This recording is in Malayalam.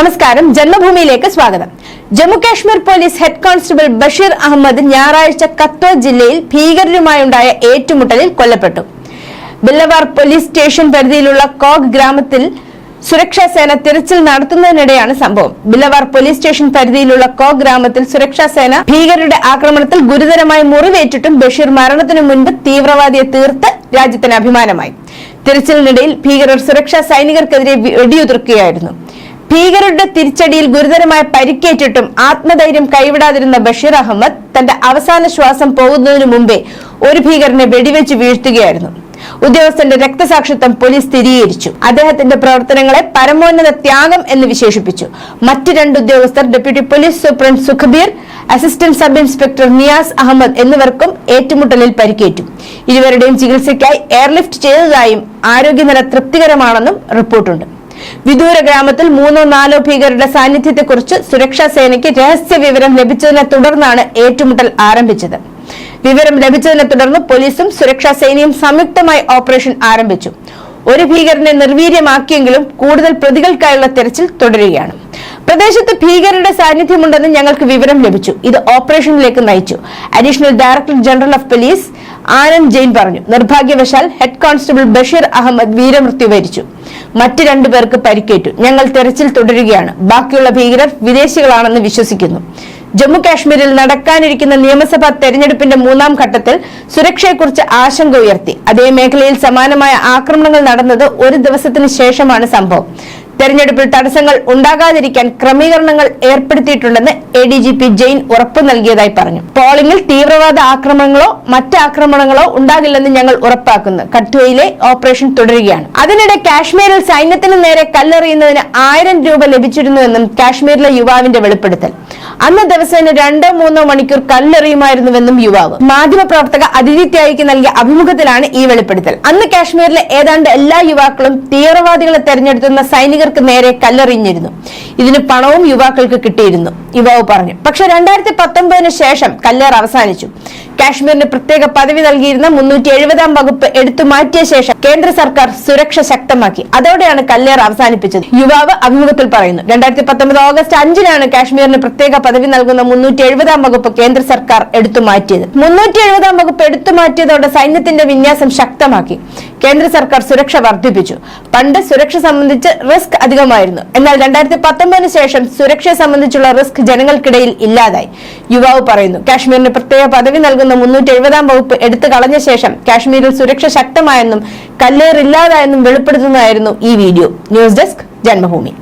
നമസ്കാരം. ജന്മഭൂമിയിലേക്ക് സ്വാഗതം. Jammu Kashmir police head constable Basheer Ahmed ഞായറാഴ്ച കത്വ ജില്ലയിൽ ഭീകരരുമായുണ്ടായ ഏറ്റുമുട്ടലിൽ കൊല്ലപ്പെട്ടു. ബില്ലവാർ പോലീസ് സ്റ്റേഷൻ പരിധിയിലുള്ള കോഗ് ഗ്രാമത്തിൽ സുരക്ഷാ സേന തിരച്ചിൽ നടത്തുന്നതിനിടെയാണ് സംഭവം. ബില്ലവാർ പോലീസ് സ്റ്റേഷൻ പരിധിയിലുള്ള കോ ഗ്രാമത്തിൽ സുരക്ഷാ സേന ഭീകരരുടെ ആക്രമണത്തിൽ ഗുരുതരമായി മുറിവേറ്റിട്ടും ബഷീർ മരണത്തിനു മുൻപ് തീവ്രവാദിയെ തീർത്ത് രാജ്യത്തിന് അഭിമാനമായി. തിരച്ചിലിനിടയിൽ ഭീകരർ സുരക്ഷാ സൈനികർക്കെതിരെ വെടിയുതിർക്കുകയായിരുന്നു. ഭീകരരുടെ തിരിച്ചടിയിൽ ഗുരുതരമായി പരിക്കേറ്റിട്ടും ആത്മധൈര്യം കൈവിടാതിരുന്ന ബഷീർ അഹമ്മദ് തന്റെ അവസാന ശ്വാസം പോകുന്നതിനു മുമ്പേ ഒരു ഭീകരനെ വെടിവെച്ച് വീഴ്ത്തുകയായിരുന്നു. ഉദ്യോഗസ്ഥന്റെ രക്തസാക്ഷിത്വം പോലീസ് സ്ഥിരീകരിച്ചു. അദ്ദേഹത്തിന്റെ പ്രവർത്തനങ്ങളെ പരമോന്നത ത്യാഗം എന്ന് വിശേഷിപ്പിച്ചു. മറ്റ് രണ്ട് ഉദ്യോഗസ്ഥർ deputy police superintendent Sukhbir assistant sub inspector Niyaz Ahmed എന്നിവർക്കും ഏറ്റുമുട്ടലിൽ പരിക്കേറ്റു. ഇരുവരുടെയും ചികിത്സയ്ക്കായി എയർലിഫ്റ്റ് ചെയ്തതായും ആരോഗ്യനില തൃപ്തികരമാണെന്നും റിപ്പോർട്ടുണ്ട്. വിദൂര ഗ്രാമത്തിൽ മൂന്നോ നാലോ ഭീകരരുടെ സാന്നിധ്യത്തെക്കുറിച്ച് സുരക്ഷാ സേനയ്ക്ക് രഹസ്യ വിവരം ലഭിച്ചതിനെ തുടർന്നാണ് ഏറ്റുമുട്ടൽ ആരംഭിച്ചത്. വിവരം ലഭിച്ചതിനെ തുടർന്ന് പോലീസും സുരക്ഷാ സേനയും സംയുക്തമായി ഓപ്പറേഷൻ ആരംഭിച്ചു. ഒരു ഭീകരനെ നിർവീര്യമാക്കിയെങ്കിലും കൂടുതൽ പ്രതികൾക്കായുള്ള തെരച്ചിൽ തുടരുകയാണ്. പ്രദേശത്ത് ഭീകരരുടെ സാന്നിധ്യമുണ്ടെന്ന് ഞങ്ങൾക്ക് വിവരം ലഭിച്ചു. ഇത് ഓപ്പറേഷനിലേക്ക് നയിച്ചു. Additional director general of police Anand Jain പറഞ്ഞു. നിർഭാഗ്യവശാൽ ഹെഡ് കോൺസ്റ്റബിൾ ബഷീർ അഹമ്മദ് വീരമൃത്യു വരിച്ചു. മറ്റ് രണ്ടു പേർക്ക് പരിക്കേറ്റു. ഞങ്ങൾ തെരച്ചിൽ തുടരുകയാണ്. ബാക്കിയുള്ള ഭീകരർ വിദേശികളാണെന്ന് വിശ്വസിക്കുന്നു. ജമ്മു കാശ്മീരിൽ നടക്കാനിരിക്കുന്ന നിയമസഭാ തെരഞ്ഞെടുപ്പിന്റെ മൂന്നാം ഘട്ടത്തിൽ സുരക്ഷയെക്കുറിച്ച് ആശങ്ക ഉയർത്തി. അതേ മേഖലയിൽ സമാനമായ ആക്രമണങ്ങൾ നടന്നത് ഒരു ദിവസത്തിന് ശേഷമാണ് സംഭവം. തെരഞ്ഞെടുപ്പിൽ തടസ്സങ്ങൾ ഉണ്ടാകാതിരിക്കാൻ ക്രമീകരണങ്ങൾ ഏർപ്പെടുത്തിയിട്ടുണ്ടെന്ന് A D G P Jain ഉറപ്പു നൽകിയതായി പറഞ്ഞു. പോളിംഗിൽ തീവ്രവാദ ആക്രമണങ്ങളോ മറ്റ് ആക്രമണങ്ങളോ ഉണ്ടാകില്ലെന്ന് ഞങ്ങൾ ഉറപ്പാക്കുന്നു. കഠ്വയിലെ ഓപ്പറേഷൻ തുടരുകയാണ്. അതിനിടെ കാശ്മീരിൽ സൈന്യത്തിന് നേരെ കല്ലെറിയുന്നതിന് ആയിരം രൂപ ലഭിച്ചിരുന്നുവെന്നും കാശ്മീരിലെ യുവാവിന്റെ വെളിപ്പെടുത്തൽ. അന്ന് ദിവസേന രണ്ടോ മൂന്നോ മണിക്കൂർ കല്ലെറിയുമായിരുന്നുവെന്നും യുവാവ്. മാധ്യമപ്രവർത്തക അതിഥി ത്യാഗിക്ക് നൽകിയ അഭിമുഖത്തിലാണ് ഈ വെളിപ്പെടുത്തൽ. അന്ന് കാശ്മീരിലെ ഏതാണ്ട് എല്ലാ യുവാക്കളും തീവ്രവാദികളെ തെരഞ്ഞെടുത്തുന്ന സൈനികർക്ക് നേരെ കല്ലെറിഞ്ഞിരുന്നു. ഇതിന് പണവും യുവാക്കൾക്ക് കിട്ടിയിരുന്നു. യുവാവ് പറഞ്ഞു. പക്ഷെ രണ്ടായിരത്തി പത്തൊമ്പതിന് ശേഷം കല്ലേർ അവസാനിച്ചു. കാശ്മീരിന് പ്രത്യേക പദവി നൽകിയിരുന്ന മുന്നൂറ്റി എഴുപതാം വകുപ്പ് എടുത്തു മാറ്റിയ ശേഷം കേന്ദ്ര സർക്കാർ സുരക്ഷ ശക്തമാക്കി. അതോടെയാണ് കല്ലേർ അവസാനിപ്പിച്ചത്. യുവാവ് അഭിമുഖത്തിൽ പറയുന്നു. രണ്ടായിരത്തി പത്തൊമ്പത് ഓഗസ്റ്റ് അഞ്ചിനാണ് കാശ്മീരിന് പ്രത്യേക പദവി നൽകുന്ന മുന്നൂറ്റി എഴുപതാം വകുപ്പ് കേന്ദ്ര സർക്കാർ എടുത്തു മാറ്റിയത്. മുന്നൂറ്റി എഴുപതാം വകുപ്പ് എടുത്തു മാറ്റിയതോടെ സൈന്യത്തിന്റെ വിന്യാസം ശക്തമാക്കി. കേന്ദ്ര സർക്കാർ സുരക്ഷ വർദ്ധിപ്പിച്ചു. പണ്ട് സുരക്ഷ സംബന്ധിച്ച് റിസ്ക് അധികമായിരുന്നു. എന്നാൽ രണ്ടായിരത്തി പത്തൊമ്പതിന് ശേഷം സുരക്ഷയെ സംബന്ധിച്ചുള്ള റിസ്ക് ജനങ്ങൾക്കിടയിൽ ഇല്ലാതായി. യുവാവ് പറയുന്നു കാശ്മീരിന് പ്രത്യേക പദവി നൽകുന്ന മുന്നൂറ്റി എഴുപതാം വകുപ്പ് എടുത്തു കളഞ്ഞ ശേഷം കാശ്മീരിൽ സുരക്ഷ ശക്തമായെന്നും കല്ലേറില്ലാതായെന്നും വെളിപ്പെടുത്തുന്നതായിരുന്നു ഈ വീഡിയോ. News desk Janmabhumi.